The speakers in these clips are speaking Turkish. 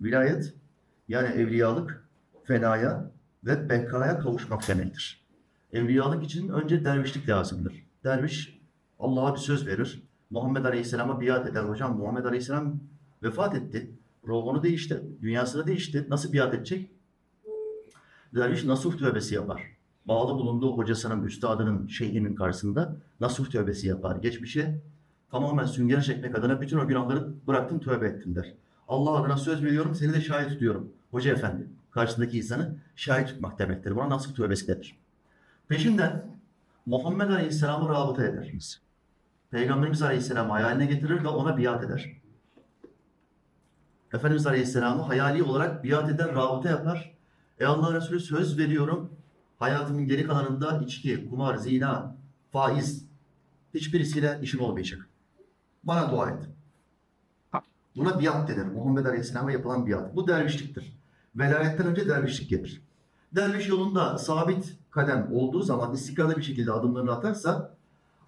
Vilayet yani evliyalık fenaya ve bekaya kavuşmak demektir. Evliyalık için önce dervişlik lazımdır. Derviş Allah'a bir söz verir. Muhammed Aleyhisselam'a biat eder. Hocam Muhammed Aleyhisselam vefat etti. Ruhunu değişti. Dünyası da değişti. Nasıl biat edecek? Derviş nasuh tövbesi yapar. Bağlı bulunduğu hocasının, üstadının, şeyhinin karşısında nasuh tövbesi yapar. Geçmişe tamamen sünger çekmek adına bütün o günahları bıraktım, tövbe ettim der. Allah adına söz veriyorum, seni de şahit tutuyorum. Hoca efendi, karşısındaki insanı şahit tutmak demektir. Buna nasuh tövbesi denir. Peşinden Muhammed Aleyhisselam'ı rabıta eder. Peygamberimiz Aleyhisselam'ı hayaline getirir ve ona biat eder. Efendimiz Aleyhisselam'ı hayali olarak biat eder, rabıta yapar. E Allah Resulü söz veriyorum, hayatımın geri kalanında içki, kumar, zina, faiz, hiçbirisiyle işim olmayacak. Bana dua et. Buna biat denir. Muhammed Aleyhisselam'a yapılan biat. Bu dervişliktir. Velayetten önce dervişlik gelir. Derviş yolunda sabit kadem olduğu zaman istikrarlı bir şekilde adımlarını atarsa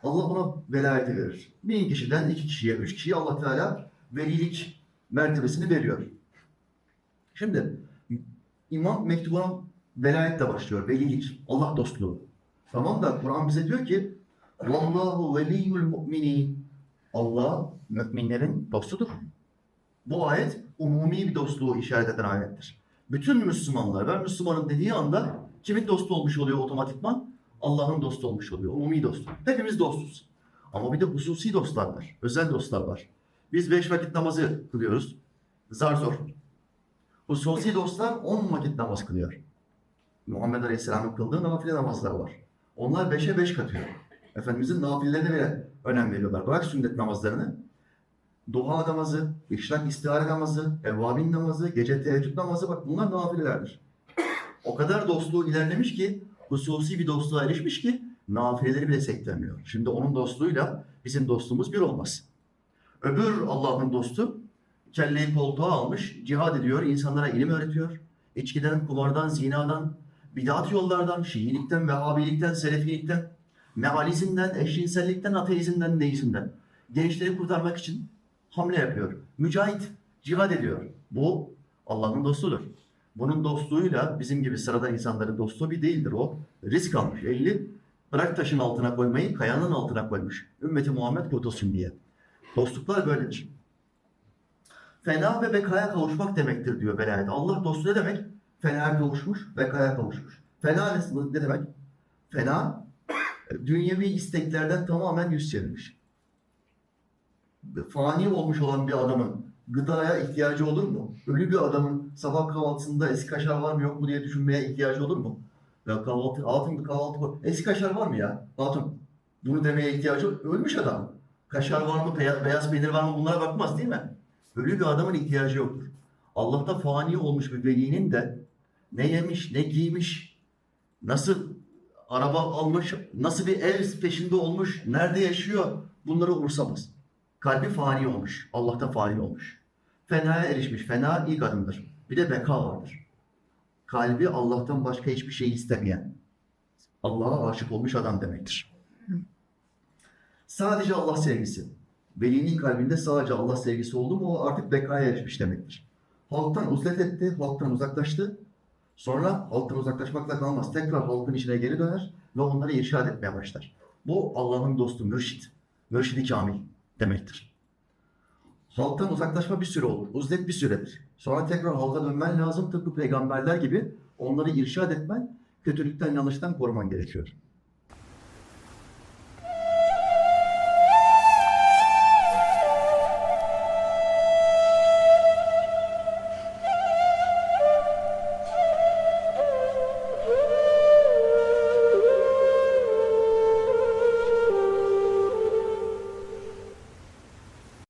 Allah ona velayeti verir. Bin kişiden iki kişiye, üç kişiye Allah Teala velilik mertebesini veriyor. Şimdi İmam mektubuna velayetle başlıyor. Velilik, Allah dostluğu. Tamam da Kur'an bize diyor ki Vallahu veliyyul mu'minin Allah müminlerin dostudur. Bu ayet umumi bir dostluğu işaret eden ayettir. Bütün Müslümanlar ben Müslümanım dediği anda kimin dostu olmuş oluyor otomatikman? Allah'ın dostu olmuş oluyor. Umumi dostu. Hepimiz dostuz. Ama bir de hususi dostlar var. Özel dostlar var. Biz beş vakit namazı kılıyoruz. Zar zor. Hususi dostlar on vakit namaz kılıyor. Muhammed Aleyhisselam'ın kıldığı nafile namazlar var. Onlar beşe beş katıyor. Efendimizin nafillerine bile önem veriyorlar. Bırak sünnet namazlarını. Duha namazı, işrak istihare namazı, evvabin namazı, gece teheccüd namazı bak bunlar nafilelerdir. O kadar dostluğu ilerlemiş ki, hususi bir dostluğa erişmiş ki nafileleri bile sektirmiyor. Şimdi onun dostluğuyla bizim dostluğumuz bir olmaz. Öbür Allah'ın dostu kelleyi koltuğa almış, cihad ediyor, insanlara ilim öğretiyor. İçkiden, kumardan, zinadan, bidat yollardan, Şiilikten, Vehhabilikten, Selefilikten, mealizmden, eşcinsellikten, ateizmden, deizmden gençleri kurtarmak için hamle yapıyor. Mücahit, cihad ediyor. Bu Allah'ın dostudur. Bunun dostluğuyla bizim gibi sıradan insanların dostluğu bir değildir o. Risk almış. Elini bırak taşın altına koymayı kayanın altına koymuş. Ümmeti Muhammed kurtulsun diye. Dostluklar böyledir. Fena ve bekaya kavuşmak demektir diyor velayet. Allah dostu ne demek? Fenaya kavuşmuş, bekaya kavuşmuş. Fena ne demek? Fena, dünyevi isteklerden tamamen yüz çevirmiş. Fani olmuş olan bir adamın gıdaya ihtiyacı olur mu? Ölü bir adamın sabah kahvaltısında eski kaşar var mı yok mu diye düşünmeye ihtiyacı olur mu? Ya kahvaltı, altın bir kahvaltı var. Eski kaşar var mı ya? Hatun. Bunu demeye ihtiyacı yok. Ölmüş adam. Kaşar var mı, beyaz, beyaz peynir var mı bunlara bakmaz değil mi? Ölü bir adamın ihtiyacı yoktur. Allah'ta fani olmuş bir velinin de ne yemiş, ne giymiş, nasıl araba almış, nasıl bir ev peşinde olmuş, nerede yaşıyor bunları umursamaz. Kalbi fani olmuş, Allah'ta fani olmuş. Fenaya erişmiş, fena ilk adımdır. Bir de beka vardır. Kalbi Allah'tan başka hiçbir şey istemeyen, Allah'a aşık olmuş adam demektir. Sadece Allah sevgisi. Velinin kalbinde sadece Allah sevgisi oldu mu o artık bekaya erişmiş demektir. Halktan uzlet etti, halktan uzaklaştı. Sonra halktan uzaklaşmakla kalmaz. Tekrar halkın içine geri döner ve onları irşad etmeye başlar. Bu Allah'ın dostu, mürşit. Mürşidi kamil demektir. Halktan uzaklaşma bir süre olur. Uzlet bir süredir. Sonra tekrar halka dönmen lazım. Tıpkı peygamberler gibi onları irşad etmen, kötülükten, yanlıştan koruman gerekiyor.